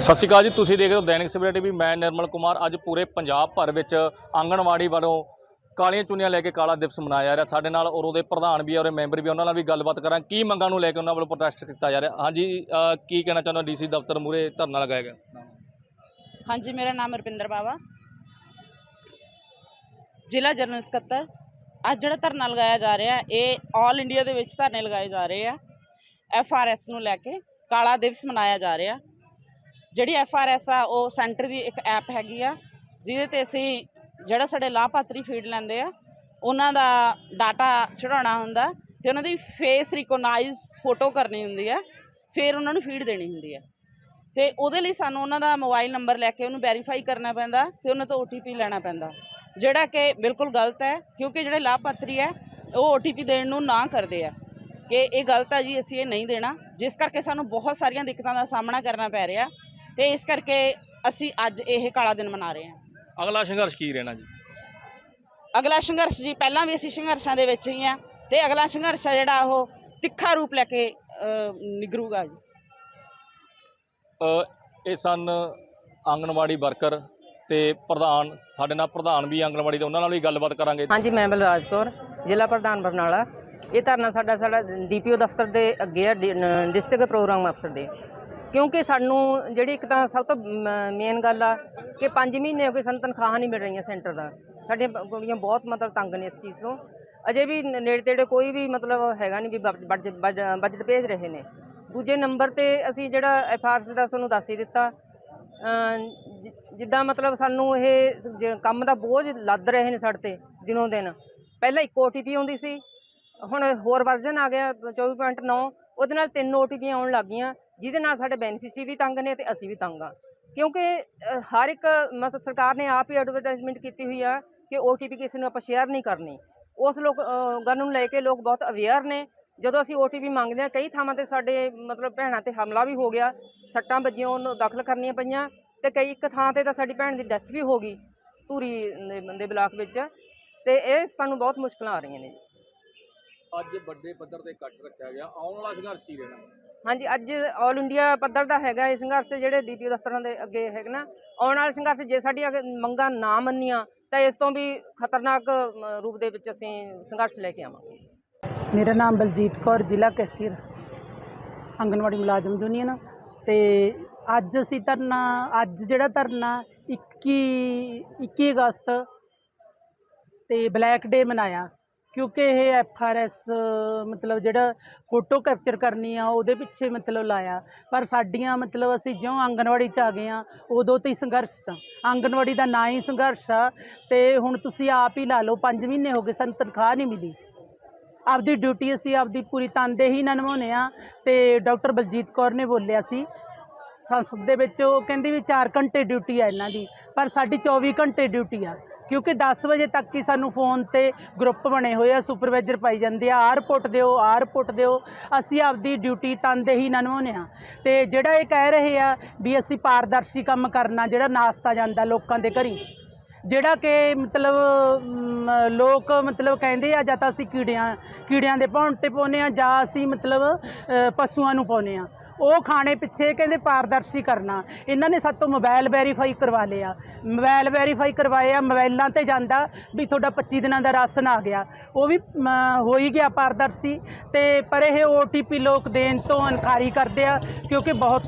ਸਤਿ ਸ਼੍ਰੀ ਅਕਾਲ ਜੀ, ਤੁਸੀਂ ਦੇਖ ਰਹੇ ਹੋ ਦੈਨਿਕ ਸਵੇਰਾ ਟੀਵੀ। ਮੈਂ ਨਿਰਮਲ ਕੁਮਾਰ। ਅੱਜ ਪੂਰੇ ਪੰਜਾਬ ਭਰ ਵਿੱਚ ਆਂਗਣਵਾੜੀ ਵੱਲੋਂ ਕਾਲੀਆਂ ਚੁੰਨੀਆਂ ਲੈ ਕੇ ਕਾਲਾ ਦਿਵਸ ਮਨਾਇਆ ਜਾ ਰਿਹਾ। ਸਾਡੇ ਨਾਲ ਔਰ ਉਹਦੇ ਪ੍ਰਧਾਨ ਵੀ ਆ ਔਰ ਮੈਂਬਰ ਵੀ ਉਹਨਾਂ ਨਾਲ ਵੀ ਗੱਲਬਾਤ ਕਰਾਂ। ਕੀ ਮੰਗਾਂ ਨੂੰ ਲੈ ਕੇ ਉਹਨਾਂ ਵੱਲੋਂ ਪ੍ਰੋਟੈਸਟ ਕੀਤਾ ਜਾ ਰਿਹਾ? ਹਾਂਜੀ ਕੀ ਕਹਿਣਾ ਚਾਹੁੰਦਾ ਡੀਸੀ ਦਫ਼ਤਰ ਮੂਰੇ ਧਰਨਾ ਲਗਾਇਆ ਗਿਆ। ਹਾਂਜੀ, ਮੇਰਾ ਨਾਮ ਰਪਿੰਦਰ ਬਾਵਾ। ਜ਼ਿਲ੍ਹਾ ਜਨਰਲ ਸਕੱਤਰ। ਅੱਜ ਜਿਹੜਾ ਧਰਨਾ ਲਗਾਇਆ ਜਾ ਰਿਹਾ, ਇਹ ਆਲ ਇੰਡੀਆ ਦੇ ਵਿੱਚ ਧਰਨੇ ਲਗਾਏ ਜਾ ਰਹੇ ਆ। ਐਫ ਆਰ ਐਸ ਨੂੰ ਲੈ ਕੇ ਕਾਲਾ ਦਿਵਸ ਮਨਾਇਆ ਜਾ ਰਿਹਾ। ਜਿਹੜੀ ਐਫ ਆਰ ਐਸ ਆ, ਉਹ ਸੈਂਟਰ ਦੀ ਇੱਕ ਐਪ ਹੈਗੀ ਆ, ਜਿਹਦੇ ਤੇ ਅਸੀਂ ਜਿਹੜਾ ਸਾਡੇ ਲਾਭਪਾਤਰੀ ਫੀਡ ਲੈਂਦੇ ਆ, ਉਹਨਾਂ ਦਾ ਡਾਟਾ ਚੜਾਉਣਾ ਹੁੰਦਾ, ਤੇ ਉਹਨਾਂ ਦੀ ਫੇਸ ਰਿਕੋਗਨਾਈਜ਼ ਫੋਟੋ ਕਰਨੀ ਹੁੰਦੀ ਆ, ਫਿਰ ਉਹਨਾਂ ਨੂੰ ਫੀਡ ਦੇਣੀ ਹੁੰਦੀ ਆ। ਤੇ ਉਹਦੇ ਲਈ ਸਾਨੂੰ ਉਹਨਾਂ ਦਾ ਮੋਬਾਈਲ ਨੰਬਰ ਲੈ ਕੇ ਉਹਨੂੰ ਵੈਰੀਫਾਈ ਕਰਨਾ ਪੈਂਦਾ, ਤੇ ਉਹਨਾਂ ਤੋਂ OTP ਲੈਣਾ ਪੈਂਦਾ। ਜਿਹੜਾ ਕਿ ਬਿਲਕੁਲ ਗਲਤ ਹੈ, ਕਿਉਂਕਿ ਜਿਹੜੇ ਲਾਭਪਾਤਰੀ ਹੈ, ਉਹ OTP ਦੇਣ ਨੂੰ ਨਾ ਕਰਦੇ ਆ। ਕਿ ਇਹ ਗਲਤ ਆ ਜੀ, ਅਸੀਂ ਇਹ ਨਹੀਂ ਦੇਣਾ। ਜਿਸ ਕਰਕੇ ਸਾਨੂੰ ਬਹੁਤ ਸਾਰੀਆਂ ਦਿੱਕਤਾਂ ਦਾ ਸਾਹਮਣਾ ਕਰਨਾ ਪੈ ਰਿਹਾ। ਤੇ ਇਸ ਕਰਕੇ ਅਸੀਂ ਅੱਜ ਇਹ ਕਾਲਾ ਦਿਨ ਮਨਾ ਰਹੇ ਹਾਂ। ਅਗਲਾ ਸੰਘਰਸ਼ ਕੀ ਰਹਿਣਾ ਜੀ? ਅਗਲਾ ਸੰਘਰਸ਼ ਜੀ ਪਹਿਲਾਂ ਵੀ ਅਸੀਂ ਸੰਘਰਸ਼ਾਂ ਦੇ ਵਿੱਚ ਹੀ ਆ ਤੇ ਅਗਲਾ ਸੰਘਰਸ਼ ਆ ਜਿਹੜਾ ਉਹ ਤਿੱਖਾ ਰੂਪ ਲੈ ਕੇ ਅਹ, ਨਿਗਰੂਗਾ ਜੀ। ਅਹ ਇਹ ਸਨ ਆਂਗਣਵਾੜੀ ਵਰਕਰ ਤੇ ਪ੍ਰਧਾਨ ਸਾਡੇ ਨਾਲ ਪ੍ਰਧਾਨ ਵੀ ਆਂਗਣਵਾੜੀ ਦੇ ਉਹਨਾਂ ਨਾਲ ਵੀ ਗੱਲਬਾਤ ਕਰਾਂਗੇ। ਹਾਂਜੀ ਮੈਂ ਬਲਰਾਜ ਕੌਰ ਜ਼ਿਲ੍ਹਾ ਪ੍ਰਧਾਨ ਬਰਨਾਲਾ। ਇਹ ਧਰਨਾ ਸਾਡਾ ਸਾਡਾ ਡੀਪੀਓ ਦਫ਼ਤਰ ਦੇ ਅੱਗੇ ਆ ਡਿਸਟ੍ਰਿਕਟ ਪ੍ਰੋਗਰਾਮ ਅਫਸਰ ਦੇ। ਕਿਉਂਕਿ ਸਾਨੂੰ ਜਿਹੜੀ ਇੱਕ ਤਾਂ ਸਭ ਤੋਂ ਮੇਨ ਗੱਲ ਆ ਕਿ 5 ਮਹੀਨੇ ਹੋ ਗਏ ਸਾਨੂੰ ਤਨਖਾਹਾਂ ਨਹੀਂ ਮਿਲ ਰਹੀਆਂ ਸੈਂਟਰ ਦਾ। ਸਾਡੀਆਂ ਕੁੜੀਆਂ ਬਹੁਤ ਮਤਲਬ ਤੰਗ ਨੇ ਇਸ ਚੀਜ਼ ਤੋਂ। ਅਜੇ ਵੀ ਨੇੜੇ ਤੇੜੇ ਕੋਈ ਵੀ ਮਤਲਬ ਹੈਗਾ ਨਹੀਂ ਵੀ ਬਜ- ਬਜ- ਬਜਟ ਭੇਜ ਰਹੇ ਨੇ। ਦੂਜੇ ਨੰਬਰ ਤੇ ਅਸੀਂ ਜਿਹੜਾ ਐਫ ਆਰ ਸੀ ਦਾ ਤੁਹਾਨੂੰ ਦੱਸ ਹੀ ਦਿੱਤਾ। ਜਿੱਦਾਂ ਮਤਲਬ ਸਾਨੂੰ ਇਹ ਕੰਮ ਦਾ ਬੋਝ ਲੱਦ ਰਹੇ ਨੇ ਸਾਡੇ ਤੇ ਦਿਨੋਂ ਦਿਨ। ਪਹਿਲਾਂ ਇੱਕ OTP ਆਉਂਦੀ ਸੀ, ਹੁਣ ਹੋਰ ਵਰਜ਼ਨ ਆ ਗਿਆ 24.9 ਉਹਦੇ ਨਾਲ ਤਿੰਨ OTP ਆਉਣ ਲੱਗ ਗਈਆਂ। ਜਿਹਦੇ ਨਾਲ ਸਾਡੇ ਬੈਨੀਫਿਸ਼ਰੀ ਵੀ ਤੰਗ ਨੇ ਤੇ ਅਸੀਂ ਵੀ ਤੰਗ ਆ ਕਿਉਂਕਿ ਹਰ ਇੱਕ, ਮਤਲਬ ਸਰਕਾਰ ਨੇ ਆਪ ਹੀ ਐਡਵਰਟਾਈਜ਼ਮੈਂਟ ਕੀਤੀ ਹੋਈ ਆ ਕਿ OTP ਕਿਸੇ ਨੂੰ ਆਪਾਂ ਸ਼ੇਅਰ ਨਹੀਂ ਕਰਨੀ। ਉਸ ਲੋਕ ਗੱਲ ਨੂੰ ਲੈ ਕੇ ਲੋਕ ਬਹੁਤ ਅਵੇਅਰ ਨੇ। ਜਦੋਂ ਅਸੀਂ OTP ਮੰਗਦੇ ਆ ਕਈ ਥਾਵਾਂ ਤੇ ਸਾਡੇ, ਮਤਲਬ ਭੈਣਾਂ ਤੇ ਹਮਲਾ ਵੀ ਹੋ ਗਿਆ, ਸੱਟਾਂ ਵੱਜੀਆਂ, ਉਹਨੂੰ ਦਾਖਲ ਕਰਨੀਆਂ ਪਈਆਂ, ਤੇ ਕਈ ਇੱਕ ਥਾਂ ਤੇ ਤਾਂ ਸਾਡੀ ਭੈਣ ਦੀ ਡੈਥ ਵੀ ਹੋ ਗਈ ਧੂਰੀ ਦੇ ਬਲਾਕ ਵਿੱਚ। ਤੇ ਇਹ ਸਾਨੂੰ ਬਹੁਤ ਮੁਸ਼ਕਲਾਂ ਆ ਰਹੀਆਂ ਨੇ। ਜੀ ਅੱਜ ਵੱਡੇ ਪੱਧਰ ਤੇ ਇਕੱਠ ਰੱਖਿਆ ਗਿਆ। ਆਉਣ ਵਾਲਾ ਸੰਘਰਸ਼ ਕੀ ਰਹਿਣਾ? ਹਾਂਜੀ ਅੱਜ 올 ਇੰਡੀਆ ਪੱਧਰ ਦਾ ਹੈਗਾ ਇਹ ਸੰਘਰਸ਼ ਜਿਹੜੇ ਡੀਪੀਓ ਦਫ਼ਤਰਾਂ ਦੇ ਅੱਗੇ ਹੈਗਾ ਨਾ ਆਉਣ ਵਾਲੇ ਸੰਘਰਸ਼ ਜੇ ਸਾਡੀਆਂ ਮੰਗਾਂ ਨਾ ਮੰਨੀਆਂ ਤਾਂ ਇਸ ਤੋਂ ਵੀ ਖਤਰਨਾਕ ਰੂਪ ਦੇ ਵਿੱਚ ਅਸੀਂ ਸੰਘਰਸ਼ ਲੈ ਕੇ ਆਵਾਂਗੇ। ਮੇਰਾ ਨਾਮ ਬਲਜੀਤ ਕੌਰ ਜ਼ਿਲ੍ਹਾ ਕੈਸ਼ੀਅਰ ਆਂਗਨਵਾੜੀ ਮੁਲਾਜ਼ਮ ਯੂਨੀਅਨ ਤੇ ਅੱਜ ਅਸੀਂ ਧਰਨਾ ਅੱਜ ਜਿਹੜਾ ਧਰਨਾ 21 21 ਅਗਸਤ ਤੇ ਬਲੈਕ ਡੇ ਮਨਾਇਆ। ਕਿਉਂਕਿ ਇਹ ਐਫ ਆਰ ਐਸ ਮਤਲਬ ਜਿਹੜਾ ਫੋਟੋ ਕੈਪਚਰ ਕਰਨੀ ਆ, ਉਹਦੇ ਪਿੱਛੇ ਮਤਲਬ ਲਾਇਆ। ਪਰ ਸਾਡੀਆਂ ਮਤਲਬ ਅਸੀਂ ਜਿਉਂ ਆਂਗਨਵਾੜੀ ਚ ਆ ਗਏ ਆ, ਉਦੋਂ ਤੋਂ ਹੀ ਸੰਘਰਸ਼ ਚ ਆਂਗਨਵਾੜੀ ਦਾ ਨਾਂ ਹੀ ਸੰਘਰਸ਼ ਆ ਤੇ ਹੁਣ ਤੁਸੀਂ ਆਪ ਹੀ ਲਾ ਲਓ 5 ਮਹੀਨੇ ਹੋ ਗਏ, ਸਾਨੂੰ ਤਨਖਾਹ ਨਹੀਂ ਮਿਲੀ। ਆਪਦੀ ਡਿਊਟੀ ਅਸੀਂ ਆਪਦੀ ਪੂਰੀ ਤਨਦੇਹੀ ਨਾਲ ਨਿਭਾਉਂਦੇ ਆ ਤੇ ਡਾਕਟਰ ਬਲਜੀਤ ਕੌਰ ਨੇ ਬੋਲਿਆ ਸੀ, ਸੰਸਦ ਦੇ ਵਿੱਚ ਉਹ ਕਹਿੰਦੀ ਵੀ 4 ਘੰਟੇ ਡਿਊਟੀ ਆ ਇਹਨਾਂ ਦੀ, ਪਰ ਸਾਡੀ 24 ਘੰਟੇ ਡਿਊਟੀ ਆ। ਕਿਉਂਕਿ 10 ਵਜੇ ਤੱਕ ਹੀ ਸਾਨੂੰ ਫੋਨ ਤੇ ਗਰੁੱਪ ਬਣੇ ਹੋਏ ਆ, ਸੁਪਰਵਾਈਜ਼ਰ ਪਾਈ ਜਾਂਦੇ ਆ। ਆਹ ਰਿਪੋਰਟ ਦਿਓ ਆਹ ਰਿਪੋਰਟ ਦਿਓ। ਅਸੀਂ ਆਪਦੀ ਡਿਊਟੀ ਤਨਦੇਹੀ ਨਾਲ ਨਿਭਾਉਂਦੇ ਆ ਤੇ ਜਿਹੜਾ ਇਹ ਕਹਿ ਰਹੇ ਆ ਵੀ ਅਸੀਂ ਪਾਰਦਰਸ਼ੀ ਕੰਮ ਕਰਨਾ, ਜਿਹੜਾ ਨਾਸਤਾ ਜਾਂਦਾ ਲੋਕਾਂ ਦੇ ਘਰੀ, ਜਿਹੜਾ ਕਿ ਮਤਲਬ ਲੋਕ ਮਤਲਬ ਕਹਿੰਦੇ ਆ, ਜਾਂ ਤਾਂ ਅਸੀਂ ਕੀੜਿਆਂ ਕੀੜਿਆਂ ਦੇ ਭੌਣ ਤੇ ਪਾਉਂਦੇ ਆ ਜਾਂ ਅਸੀਂ ਮਤਲਬ ਪਸ਼ੂਆਂ ਨੂੰ ਪਾਉਂਦੇ ਆ ਉਹ ਖਾਣੇ ਪਿੱਛੇ ਕਹਿੰਦੇ ਪਾਰਦਰਸ਼ੀ ਕਰਨਾ। ਇਹਨਾਂ ਨੇ ਸਾਤੋਂ ਮੋਬਾਈਲ ਵੈਰੀਫਾਈ ਕਰਵਾ ਲਿਆ। ਮੋਬਾਈਲ ਵੈਰੀਫਾਈ ਕਰਵਾਏ ਆ ਮੋਬਾਈਲਾਂ ਤੇ ਜਾਂਦਾ ਵੀ ਤੁਹਾਡਾ 25 ਦਿਨਾਂ ਦਾ ਰਾਸ਼ਨ ਆ ਗਿਆ। ਉਹ ਵੀ ਮ, ਹੋ ਹੀ ਗਿਆ ਪਾਰਦਰਸ਼ੀ। ਤੇ ਪਰ ਇਹ OTP ਲੋਕ ਦੇਣ ਤੋਂ ਇਨਕਾਰੀ ਕਰਦੇ ਆ ਕਿਉਂਕਿ ਬਹੁਤ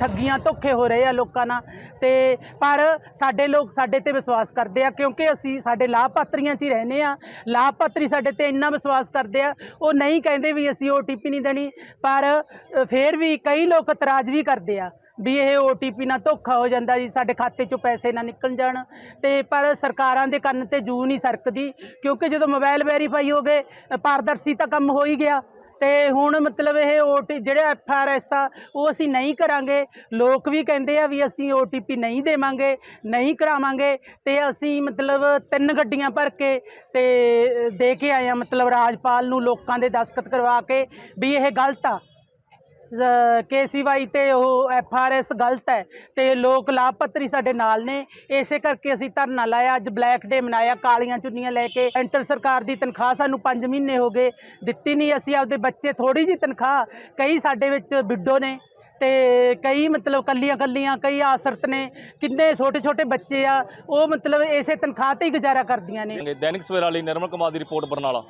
ਠੱਗੀਆਂ ਧੋਖੇ ਹੋ ਰਹੇ ਆ ਲੋਕਾਂ ਨਾਲ। ਤੇ ਪਰ ਸਾਡੇ ਲੋਕ ਸਾਡੇ ਤੇ ਵਿਸ਼ਵਾਸ ਕਰਦੇ ਆ ਕਿਉਂਕਿ ਅਸੀਂ ਸਾਡੇ ਲਾਭਪਾਤਰੀਆਂ 'ਚ ਹੀ ਰਹਿੰਦੇ ਆ। ਲਾਭਪਾਤਰੀ ਸਾਡੇ ਤੇ ਇੰਨਾ ਵਿਸ਼ਵਾਸ ਕਰਦੇ ਆ ਉਹ ਨਹੀਂ ਕਹਿੰਦੇ ਵੀ ਅਸੀਂ OTP ਨਹੀਂ ਦੇਣੀ। ਪਰ ਅ, ਫੇਰ ਵੀ ਕਈ ਲੋਕ ਇਤਰਾਜ਼ ਵੀ ਕਰਦੇ ਆ ਵੀ ਇਹ OTP ਨਾਲ ਧੋਖਾ ਹੋ ਜਾਂਦਾ ਜੀ, ਸਾਡੇ ਖਾਤੇ 'ਚੋਂ ਪੈਸੇ ਨਾ ਨਿਕਲ ਜਾਣ। ਤੇ ਪਰ ਸਰਕਾਰਾਂ ਦੇ ਕੰਨ ਤੇ ਜੂ ਨਹੀਂ ਸਰਕਦੀ, ਕਿਉਂਕਿ ਜਦੋਂ ਮੋਬਾਈਲ ਵੈਰੀਫਾਈ ਹੋ ਗਏ, ਪਾਰਦਰਸ਼ੀ ਤਾਂ ਕੰਮ ਹੋ ਹੀ ਗਿਆ। ਤੇ ਹੁਣ ਮਤਲਬ ਇਹ ਓਟੀ ਜਿਹੜੇ ਐਫ ਆਰ ਐਸ ਆ, ਉਹ ਅਸੀਂ ਨਹੀਂ ਕਰਾਂਗੇ। ਲੋਕ ਵੀ ਕਹਿੰਦੇ ਆ ਵੀ ਅਸੀਂ OTP ਨਹੀਂ ਦੇਵਾਂਗੇ, ਨਹੀਂ ਕਰਾਵਾਂਗੇ। ਤੇ ਅਸੀਂ ਮਤਲਬ ਤਿੰਨ ਗੱਡੀਆਂ ਭਰ ਕੇ ਤੇ ਦੇ ਕੇ ਆਏ ਆ ਮਤਲਬ ਰਾਜਪਾਲ ਨੂੰ ਲੋਕਾਂ ਦੇ ਦਸਤਖਤ ਕਰਵਾ ਕੇ ਵੀ ਇਹ ਗਲਤ ਆ। ਕੇਸੀਵਾਈ ਤੇ ਉਹ ਐਫ ਆਰ ਐਸ ਗਲਤ ਹੈ ਤੇ ਲੋਕ ਲਾਭਪਾਤਰੀ ਸਾਡੇ ਨਾਲ ਨੇ। ਇਸੇ ਕਰਕੇ ਅਸੀਂ ਧਰਨਾ ਲਾਇਆ, ਅੱਜ ਬਲੈਕ ਡੇ ਮਨਾਇਆ, ਕਾਲੀਆਂ ਚੁੰਨੀਆਂ ਲੈ ਕੇ। ਸੈਂਟਰ ਸਰਕਾਰ ਦੀ ਤਨਖਾਹ ਸਾਨੂੰ 5 ਮਹੀਨੇ ਹੋ ਗਏ, ਦਿੱਤੀ ਨਹੀਂ। ਅਸੀਂ ਆਪਦੇ ਬੱਚੇ ਥੋੜੀ ਜੀ ਤਨਖਾਹ, ਕਈ ਸਾਡੇ ਵਿੱਚ ਬਿੱਡੋ ਨੇ ਤੇ ਕਈ ਮਤਲਬ ਕੱਲੀਆਂ ਕੱਲੀਆਂ ਕਈ ਆਸਰਤ ਨੇ, ਕਿੰਨੇ ਛੋਟੇ ਛੋਟੇ ਬੱਚੇ ਆ, ਉਹ ਮਤਲਬ ਇਸੇ ਤਨਖਾਹ ਤੇ ਹੀ ਗੁਜ਼ਾਰਾ ਕਰਦੀਆਂ ਨੇ। ਦੈਨਿਕ ਸਵੇਰਾ ਲਈ ਨਿਰਮਲ ਕੁਮਾਰ ਦੀ ਰਿਪੋਰਟ ਬਰਨਾਲਾ।